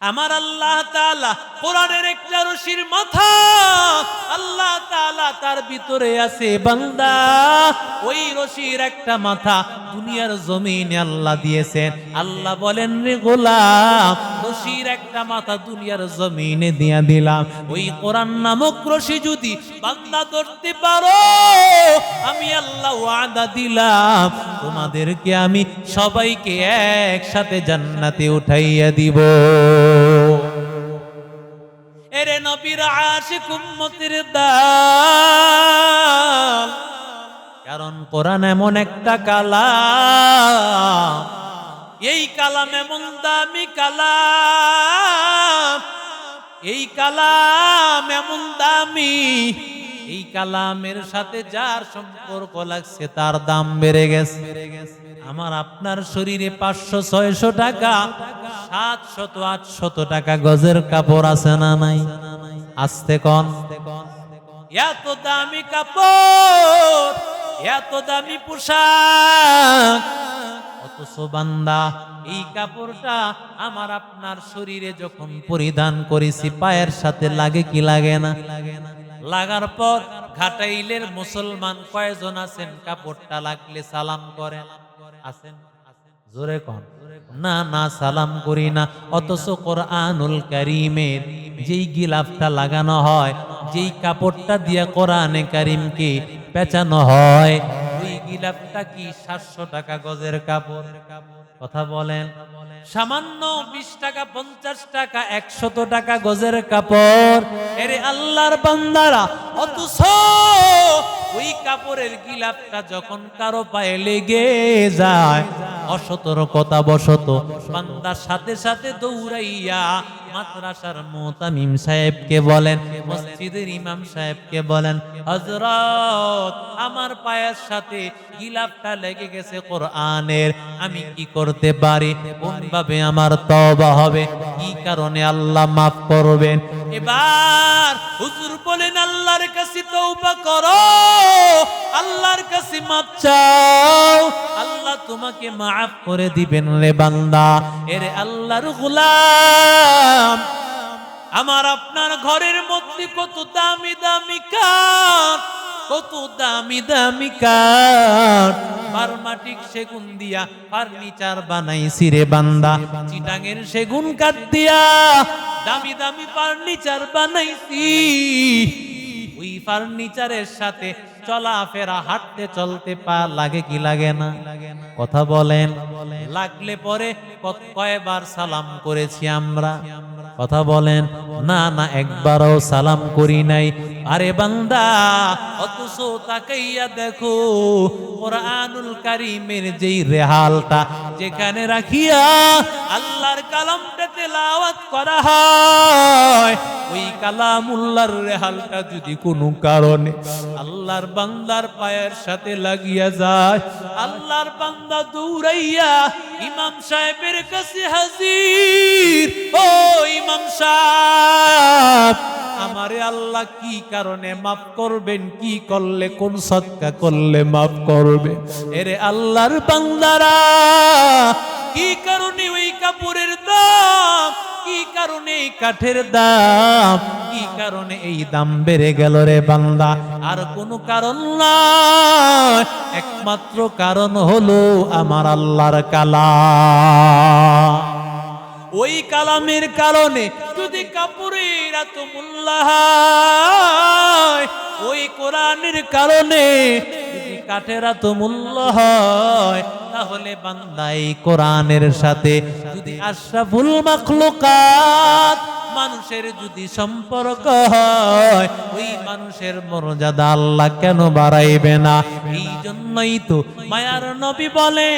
আমার আল্লাহ তাআলা কোরআনের একটা রশির মাথা। আল্লাহ তালা তার ভিতরে আছে, বান্দা, ওই রশির একটা মাথা দুনিয়ার জমিনে আল্লাহ দিয়েছেন। আল্লাহ বলেন, রে গোলাম রশির একটা মাথা দুনিয়ার জমিনে দিয়া দিলাম। ওই কোরআন নামক রশি যদি বান্দা ধরতে পারো, আমি আল্লাহ ওয়াদা দিলাম, তোমাদেরকে আমি সবাইকে একসাথে জান্নাতে উঠাইয়া দিব। এরে নবীর আশিক উম্মতের দাল, কারণ কোরআন এমন একটা কালাম এই কালাম এমন দামি কালাম, এই কালাম এমন দামি, এই কালামের সাথে যার সম্পর্ক লাগছে তার দাম বেড়ে গেছে। আমার আপনার শরীরে পাঁচশো, ছয়শো টাকা, সাতশত, আটশত টাকা গজের কাপড় আছে না নাই? আসতে কন। এত দামি কাপড়, এত দামি পোশাক বান্দা, এই কাপড়টা আমার আপনার শরীরে যখন পরিধান করেছি, পায়ের সাথে লাগে কি লাগে না? লাগার পর ঘাটাইলের মুসলমান কয়জন আছেন? কাপড়টা লাগলে সালাম করেন। আছেন? জোরে কন। না না, সালাম করি না। অথচ কোরআনুল কারিমের যেই গিলাফটা লাগানো হয়, যেই কাপড়টা দিয়া কোরআনে কারিমকে পেঁচানো হয় ওই গিলাফটা কি সাতশো টাকা গজের কাপড়? কথা বলেন। সামান্য বিশ টাকা, পঞ্চাশ টাকা, একশত টাকা গজের কাপড়। এরে আল্লাহর বান্দারা, অথচ ওই কাপড়ের গিলাপটা যখন কারও পায়ে লেগে যায় অসতর্কতা বশত বান্দার সাথে সাথে দৌড়াইয়া মাদ্রাসার মোতামিম সাহেবকে বলেন, মসজিদের ইমাম সাহেবকে বলেন হজরত আমার পায়ের সাথে গিলাপটা লেগে গেছে কোরআনের, আমি কি করতে পারি? কোন ভাবে আমার তবা হবে? কি কারণে আল্লাহ মাফ করবেন? এবার হুজুর বলেন, আল্লাহর কাছে তওবা করো, আল্লাহর কাছে মাফ চাও। আল্লাহ তোমাকে মাফ করে দিবেন রে বান্দা। এরে আল্লাহর গোলাম। আমার আপনার ঘরের মধ্যে কত দামি দামি কাঠ, কত দামি দামি কাঠ। বারমাটিক সেগুন দিয়া ফার্নিচার বানাইছি রে বান্দা। চিটাঙের সেগুন কাঠ দিয়া দামি দামি ফার্নিচার বানাইছি। ওই ফার্নিচারের সাথে চলাফেরা, হাঁটতে চলতে পা লাগে কি লাগে না? কথা বলেন। লাগলে পরে কয়বার সালাম করেছি আমরা? কথা বলেন। না না, একবারও সালাম করি নাই। আরে বান্দা, অথচ তাকাইয়া দেখো, কোরআনুল কারিমের যেই রেহালটা, যেখানে রাখিয়া আল্লাহর কালামটা তেলাওয়াত করা হয়, ওই কালামুল্লাহর রেহালটা যদি কোনো কারণে আল্লাহর বান্দার পায়ের সাথে লাগিয়া যায়, আল্লাহর বান্দা দৌড়াইয়া ইমাম সাহেবের কাছে হাজির, ও ইমাম সাহেব আমারে আল্লাহ কি কারণে মাফ করবেন, কি করলে, কোন সৎকা করলে মাফ করবে? এরে আল্লাহর বান্দারা, কি কারণে ওই কাপড়ের দাম, কি কারণে এই কাঠের দাম, কি কারণে এই দাম বেড়ে গেল রে বান্দা? আর কোনো কারণ নয় একমাত্র কারণ হলো আমার আল্লাহর কালা ওই কালামের কারণে যদি কাপুরের এত ওই কোরআনের কারণে কাঠের এত মূল্য হয়, তাহলে বান্দাই কোরআনের সাথে যদি আশরাফুল মাখলুকাত মানুষের যদি সম্পর্ক হয়, ওই মানুষের মর্যাদা আল্লাহ কেন বাড়াইবে না? এই জন্যই তো মায়ার নবী বলে,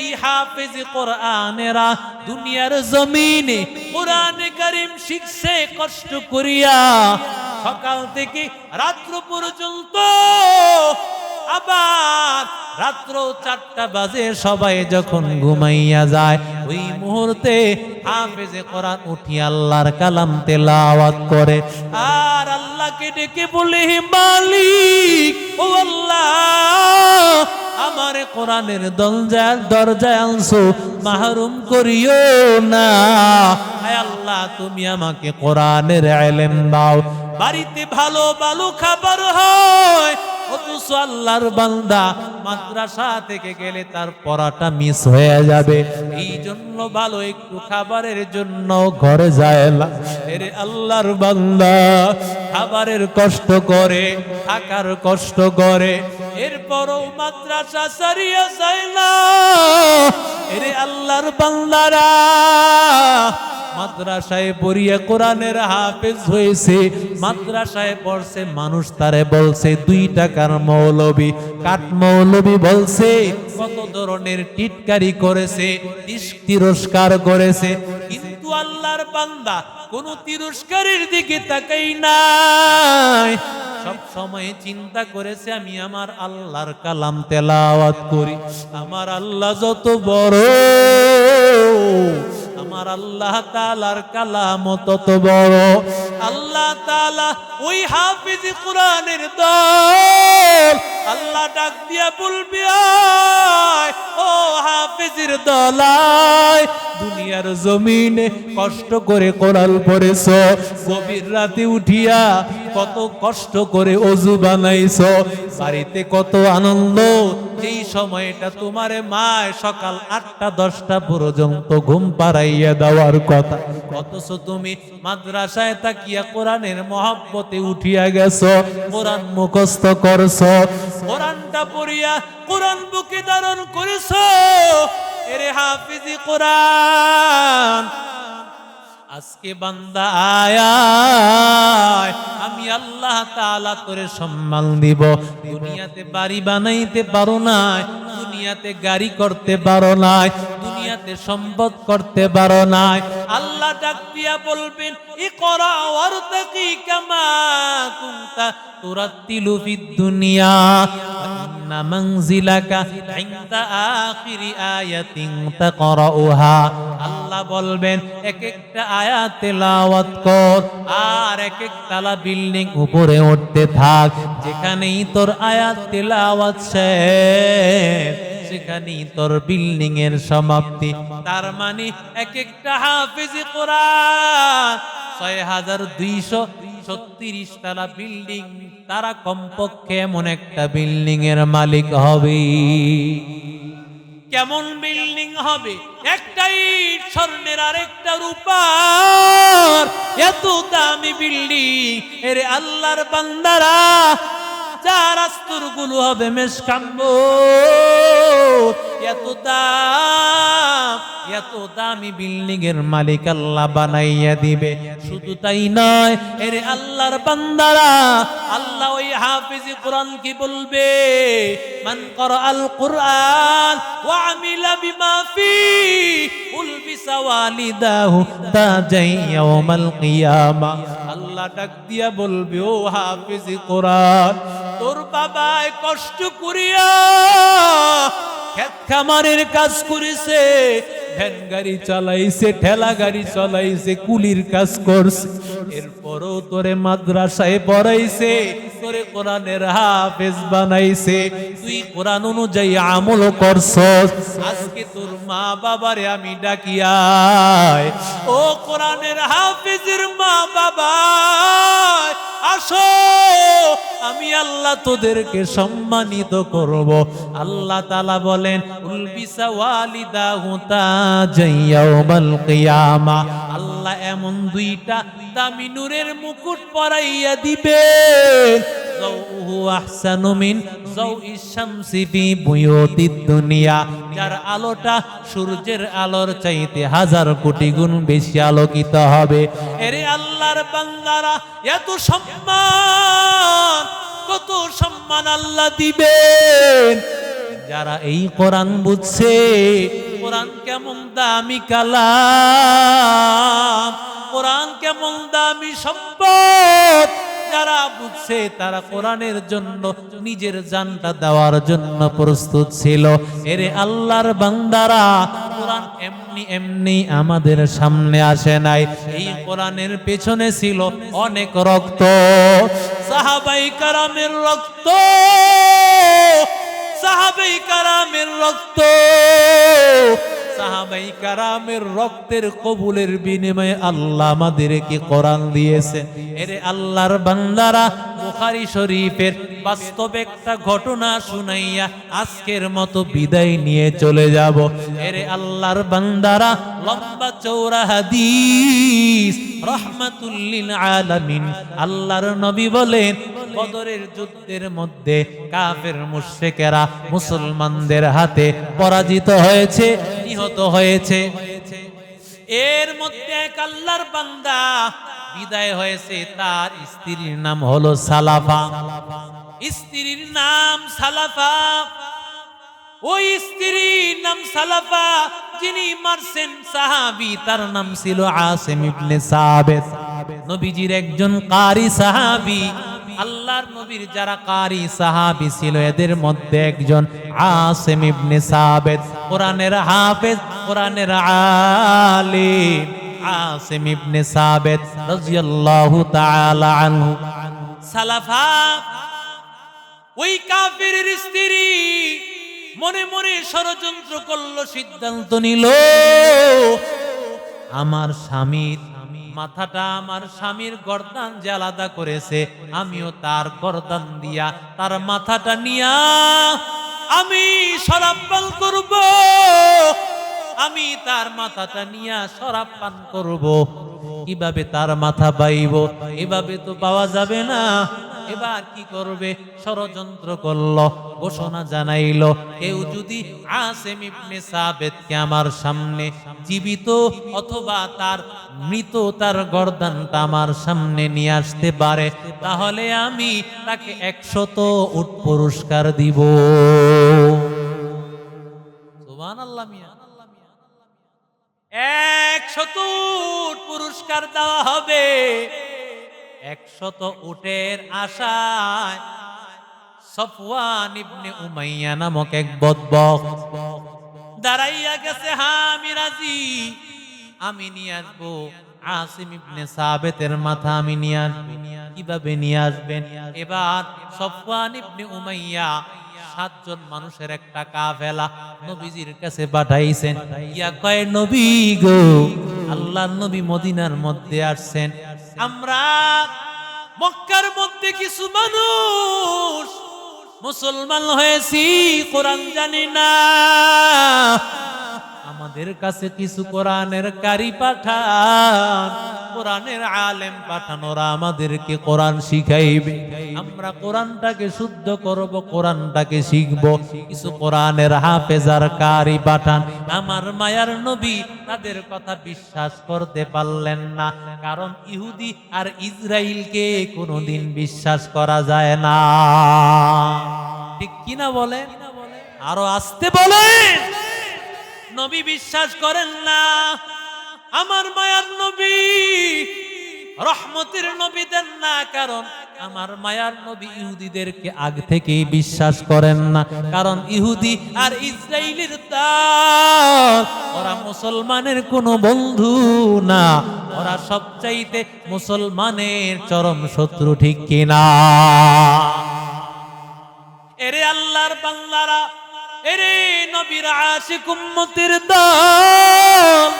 এই হাফেজ কোরআনেরা দুনিয়ার জমিনে কোরআনে কারিম শিখছে, কষ্ট করিয়া সকাল থেকে রাত্র পর্যন্ত আবার রাত্র চারটা বাজে, সবাই যখন ঘুমাইয়া যায়, ওই মুহূর্তে হাফেজে কোরআন উঠি আল্লাহর কালাম তেলাওয়াত করে। আর আল্লাহকে ডেকে বলে মালিক, ও আল্লাহ, আমার কোরআনের দরজায় দরজায় আনছো, মাহরুম করিও না। হায় আল্লাহ, তুমি আমাকে কোরআনের এলেম দাও। বাড়িতে ভালো ভালো খাবার হয় অথচ আল্লাহর বান্দা মাদ্রাসা থেকে গেলে তার পড়াটা মিস হয়ে যাবে। এই জন্য ভালো একটু খাবারের জন্য ঘরে যায় না। এরে আল্লাহর বান্দা, খাবারের কষ্ট করে, থাকার কষ্ট করে, এরপরও মাদ্রাসা সারিয়া যায় না। এরে আল্লাহর বান্দারা, মাদ্রাসায় পড়িয়া কোরআনের হাফেজ হয়েছে, মাদ্রাসায় পড়ছে মানুষ তারে বলছে দুই টাকার মৌলবী? কাঠ মৌলবী বলছে, কত ধরনের টিটকারি করেছে, তিরস্কার করেছে, কিন্তু আল্লাহর বান্দা কোন তিরস্কারের দিকে তাকাই নাই। সব সময় চিন্তা করেছে, আমি আমার আল্লাহর কালাম তেলাওয়াত করি, আমার আল্লাহ যত বড় আমার আল্লাহ তালার কালাম তত বড়। আল্লাহ তালা ওই হাফিজ কোরআনের দল। আল্লাহ ডাক দিয়া বলবি ও হাফিজের দলায় দুনিয়ার জমিনে কষ্ট করে কোরআন পড়েছ, গভীর রাতে উঠিয়া কত কষ্ট করে অজু বানাইছ, বাড়িতে কত আনন্দ এই সময়টা তোমারে মায় সকাল আটটা, দশটা পর্যন্ত ঘুম পাড়াইয়া দেওয়ার কথা। অথচ তুমি মাদ্রাসায় তাকিয়া কোরআনের মহাব্বতে উঠিয়া গেছো, কোরআন মুখস্থ করছ, কোরআনটা পড়িয়া কোরআন বুকে ধারণ করেছ। এরে হাফিজি কোরআন আজকে বান্দা আয় আমি আল্লাহ তাআলা করে সম্মান দিব। দুনিয়াতে বাড়ি বানাইতে পারো নাই দুনিয়াতে গাড়ি করতে পারো নাই, দুনিয়াতে সম্পদ করতে পারো নাই। আল্লাহ ডাক দিয়া বলবেন ই করা ওয়ারতাকি কামা কুনতা তুরাত্তিলু ফিদ দুনিয়া ইন্না মানজিলাকা ইনদা আখিরি আয়াতিন আল্লাহ বলবেন, এক একটা আয়াত তেলাওয়াত কর, আর এক এক তালা বিল্ডিং উপরে উঠতে থাক, যেখানেই তোর আয়াত তেলাওয়াত শেষ। সেখানেই তোর বিল্ডিং এর সমাপ্তি। তার মানে এক একটা হাফিজি কোরআন ছয় হাজার দুইশো ছত্রিশ তালা বিল্ডিং তারা কমপক্ষে এমন একটা বিল্ডিং এর মালিক হবে। কেমন বিল্ডিং হবে? একটাই স্বর্ণের আর একটা রূপার এত দামি বিল্ডিং এর আল্লাহর বান্দারা, যার আস্তরগুলো হবে মেসকাম্ব এত দাম এত দামি বিল্ডিং এর মালিক আল্লাহ বানাইয়া দিবে। শুধু তাই নয়, এর আল্লাহর বান্দারা, আল্লাহ ওই হাফিজ কোরআন কি বলবে? মান করা আল কোরআন, ওয়া আমিলা বিমা ফি, উলবিসা ওয়ালিদাহু তাজাই ইয়াউমাল কিয়ামা। আল্লাহ ডাক দিয়া বলবে, ও হাফিজ কোরআন, তোর বাবায় কষ্ট করিয়া ক্ষেত খামারের কাজ করেছে ভ্যান গাড়ি চালাইছে, ঠেলা গাড়ি চালাইছে, কুলির কাজ করছে। এরপরও তোরে মাদ্রাসায় পড়াইছে, তোরে কোরআনের হাফেজ বানাইছে। তুই কোরআন অনুযায়ী আমল করছস, আজকে তোর মা বাবারে আমি ডাকিয়াই ও কোরআনের হাফেজের মা বাবা, আসো, আমি আল্লাহ তোদেরকে সম্মানিত করব। আল্লাহ তালা বলেন উলবিসা ওয়ালিদা হুতা আল্লাহ এমন দুইটা দামি মুকুট পরাইয়া দিবে। দুনিয়া। যার আলোটা সূর্যের আলোর চাইতে হাজার কোটি গুণ বেশি আলোকিত হবে। এরে আল্লাহর বান্দারা, এত সম্মান, কত সম্মান আল্লাহ দিবেন। যারা এই কোরআন বুঝছে, কোরআন কেমন দামি কালাম, কোরআন কেমন দামি সম্পদ। যারা বুঝছে তারা কোরআনের জন্য নিজের জানটা দেওয়ার জন্য প্রস্তুত ছিল। এরে আল্লাহর বান্দারা, কোরআন এমনি এমনি আমাদের সামনে আসে নাই। এই কোরআনের পেছনে ছিল অনেক রক্ত। সাহাবাই কারামের রক্ত। সাহাবাই কারামের রক্ত। সাহাবাই কারামের রক্তের কবুলের বিনিময়ে আল্লাহ আমাদেরকে কোরআন দিয়েছে। এরে আল্লাহর বান্দারা, বুখারী শরীফের বাস্তব একটা ঘটনা শুনাইয়া আজকের মতো বিদায় নিয়ে চলে যাব। এরে আল্লাহর বান্দারা, লম্বা চৌড়া হাদিস রহমাতুল্লিল আলামিন, আল্লাহর নবী বলেন বদরের যুদ্ধের মধ্যে কাফের মুশরিকেরা মুসলমানদের হাতে পরাজিত হয়েছে, নিহত হয়েছে। এর মধ্যে এক আল্লাহর বান্দা বিদায় হয়েছে, তার স্ত্রীর নাম হলো সালাফা। স্ত্রীর নাম সালাফা। ওই স্ত্রীর নাম সালাফা, যিনি মারছেন সাহাবি, তার নাম ছিল আসিম ইবনে সাবেত। নবীজির একজন কারি সাহাবি। আল্লাহর নবীর যারা কারি সাহাবি ছিল, এদের মধ্যে একজন আসিম ইবনে সাবেত, কোরআনের হাফেজ, কোরআনের আলিম আসিম ইবনে সাবেত রাদিয়াল্লাহু তাআলা আনহু। সালাফা, ওই কাফের স্ত্রী মনে মনে ষড়যন্ত্র করল, সিদ্ধান্ত নিল, আমার স্বামীর মাথাটা আমার স্বামীর গর্দান যে আলাদা করেছে, আমিও তার গর্দান দিয়া তার মাথাটা নিয়া আমি শরাব পান করব। আমি তার মাথাটা নিয়া শরাব পান করব। কীভাবে তার মাথা পাইব, এভাবে তো পাওয়া যাবে না। এবার কি করবে? ষড়যন্ত্র করল, ঘোষণা জানাইলো, কেউ যদি আসেম ইবনে সাবেদকে আমার সামনে জীবিত অথবা তার মৃত, তার গর্দানটা আমার সামনে নিয়ে আসতে পারে, তাহলে আমি তাকে একশত উট পুরস্কার দিব। মিয়া। একশত পুরস্কার দেওয়া হবে। একশত উটের আশায় সফওয়ান ইবনে উমাইয়া নামক এক বদবক দাঁড়াইয়া গেছে আমি রাজি আমি নিয়ে আসব। আসিম ইবনে সাবেতের মাথা আমি নিয়ে আসব কীভাবে নিয়ে আসবেন? এবার সফওয়ান ইবনে উমাইয়া সাতজন মানুষের একটা কাফেলা নবীজির কাছে পাঠাইছেন। ইয়া কয় নবী গো, আল্লাহর নবী মদিনার মধ্যে আসছেন। আমরা মক্কার মধ্যে কিছু মানুষ মুসলমান হয়েছি কোরআন জানি না। আমাদের কাছে কিছু কোরআনের কারি পাঠান। কোরআনের আলেম পাঠানোরা আমাদেরকে কোরআন শিখাইবে। আমরা কোরআনটাকে শুদ্ধ করব, কোরআনটাকে শিখব। কিছু কোরআনের হাফেজার কারি পাঠান। আমার মায়ার নবী তাদের কথা বিশ্বাস করতে পারলেন না। কারণ ইহুদি আর ইসরায়েলকে কোনোদিন বিশ্বাস করা যায় না। ঠিক কিনা বলেন? আরও আসতে বলেন! নবী বিশ্বাস করেন না। আমার মায়ার নবী, রহমতের নবী দেন না, কারণ আমার মায়ার নবী ইহুদিদেরকে আগ থেকেই বিশ্বাস করেন না। কারণ ইহুদি আর ইসরায়েলের দল ওরা মুসলমানের কোনো বন্ধু না। ওরা সবচাইতে মুসলমানের চরম শত্রু, ঠিক কিনা? এরে আল্লাহর বান্দারা এরে নবীর আশিক উম্মতের দল,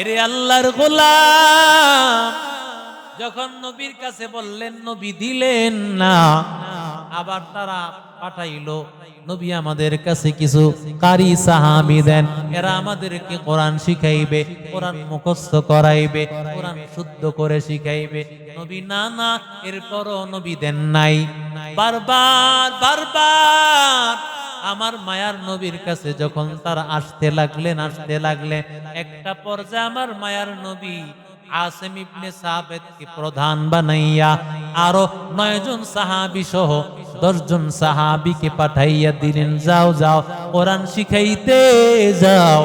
এরে আল্লাহর গোলাম। যখন নবীর কাছে বললেন, নবী দিলেন না। আবার তারা পাঠাইলো, নবী আমাদের কাছে কিছু কারি সাহাবি দেন। এরা আমাদেরকে কোরআন শিখাইবে, কোরআন মুখস্থ করাইবে, কোরআন শুদ্ধ করে শিখাইবে। নবী, না না, এরপরও নবী দেন নাই। বারবার বারবার আমার মায়ার নবীর কাছে যখন তারা আসতে লাগলেন আসতে লাগলেন, একটা পর্যায়ে আমার মায়ার নবী ইবনে প্রধান বানাইয়া আরও নয়জন সাহাবি সহ দশজন সাহাবিকে পাঠাইয়া দিলেন, যাও যাও, কোরআন শিখাইতে যাও।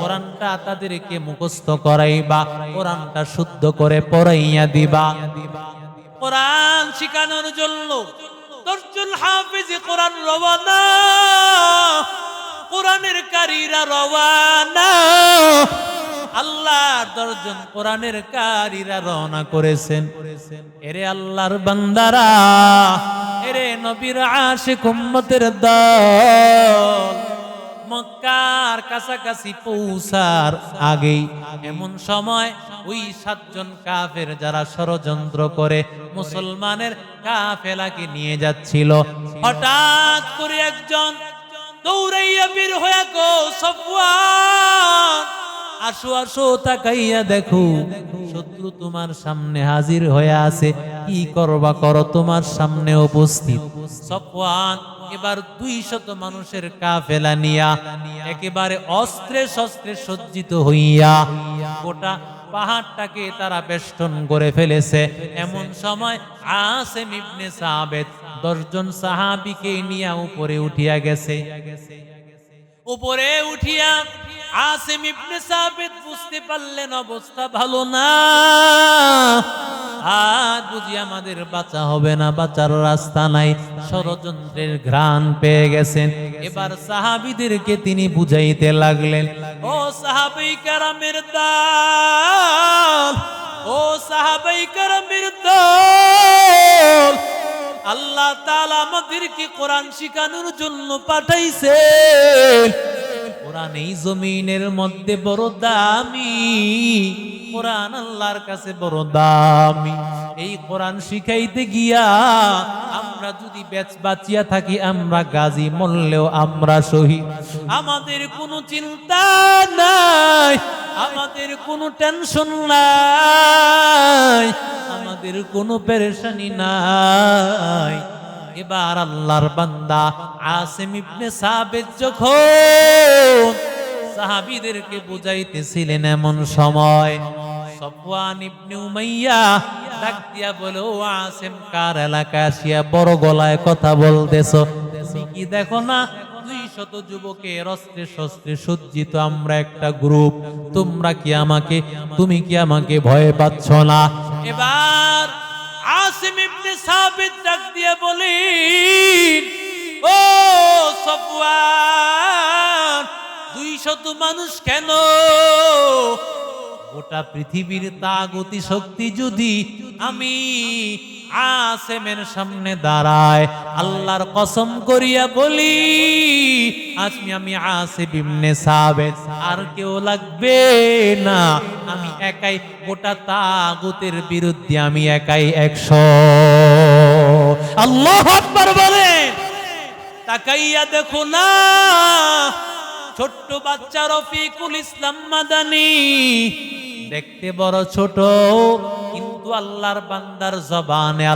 কোরআনটা তাদেরকে মুখস্থ করাইবা, কোরআনটা শুদ্ধ করে পড়াইয়া দিবা। কোরআন শিখানোর জন্য দশজন হাফিজ কোরআন রবানা কোরআনের কারীরা রবানা আল্লাহর দর্জন কোরআনের কারীরা রওনা করেছেন। এরে আল্লাহর বান্দারা, এরে নবীর আশিক উম্মতের দল। মক্কার কাছাকাছি পৌঁছার আগেই এমন সময় ওই সাতজন কাফের যারা ষড়যন্ত্র করে মুসলমানের কাফেলাকে নিয়ে যাচ্ছিল। হঠাৎ করে একজন দৌড়াইয়া বীর হয়ে গো আসো আসো, তাকাইয়া দেখো, শত্রু তোমার সামনে হাজির হয়ে আছে। কি করবা করো, তোমার সামনে উপস্থিত। সফওয়ান এবার দুই শত মানুষের কাফেলা নিয়া একেবারে অস্ত্রে শস্ত্রে সজ্জিত হইয়া গোটা পাহাড়টাকে তারা বেষ্টন করে ফেলেছে। এমন সময় আসে ইবনে সাহাবেদ দশজন সাহাবিকে নিয়া উপরে উঠিয়া গেছে। উপরে উঠিয়া আসিম ইবনে সাবিত বুঝতে পারলেন অবস্থা ভালো না। আজ বুঝি আমাদের বাঁচা হবে না, বাঁচার রাস্তা নাই। ষড়যন্ত্রের ঘ্রাণ পেয়ে গেছেন। এবার সাহাবিদেরকে তিনি বুঝাইতে লাগলেন, ও সাহাবি কারামের দল, ও সাহাবাই কারামের দল, আল্লাহ তাআলা আমাদেরকে কোরআন শিখানোর জন্য পাঠাইছে। কোরআন এই জমিনের মধ্যে বড় দামি। কোরআন আল্লাহর কাছে বড় দামি। এই কোরআন শিখাইতে গিয়া আমরা যদি বেচ বাঁচিয়া থাকি, আমরা গাজী মরলেও আমরা শহীদ। আমাদের কোনো চিন্তা নাই, আমাদের কোনো টেনশন নাই, আমাদের কোনো পেরেশানি নাই। এবার আল্লাহর বান্দা আসিম ইবনে সাবেদ যখন সাহাবীদেরকে বুঝাইতেছিলেন এমন সময়, সফওয়ান ইবনে উমাইয়া ডাক দিয়া বলে আসিম, কার এলাকায় আসিয়া বড় গলায় কথা বলতেছো? তুমি কি দেখো না শত যুবকের অস্ত্রে শস্ত্রে সজ্জিত আমরা একটা গ্রুপ? তোমরা কি আমাকে, তুমি কি আমাকে ভয় পাচ্ছ না? এবার আসিম ইবনে সাবিত ডাক দিয়ে বলি ও সফওয়ান দুই মানুষ কেন? গোটা পৃথিবীর তাগতি শক্তি যদি আমি আসেমের সামনে দাঁড়ায়, আল্লাহর কসম করিয়া বলি, আজমি আমি আসে বিমনে সাবেদ আর কেউ লাগবে না। আমি একাই, গোটা তাগুতের বিরুদ্ধে আমি একাই একশো। আল্লাহ আকবার বলেন, তাকাইয়া দেখো না, ছোট্ট বাচ্চা রফিকুল ইসলাম মাদানি, দেখতে বড় ছোট, কিন্তু আল্লাহর বান্দার জবানে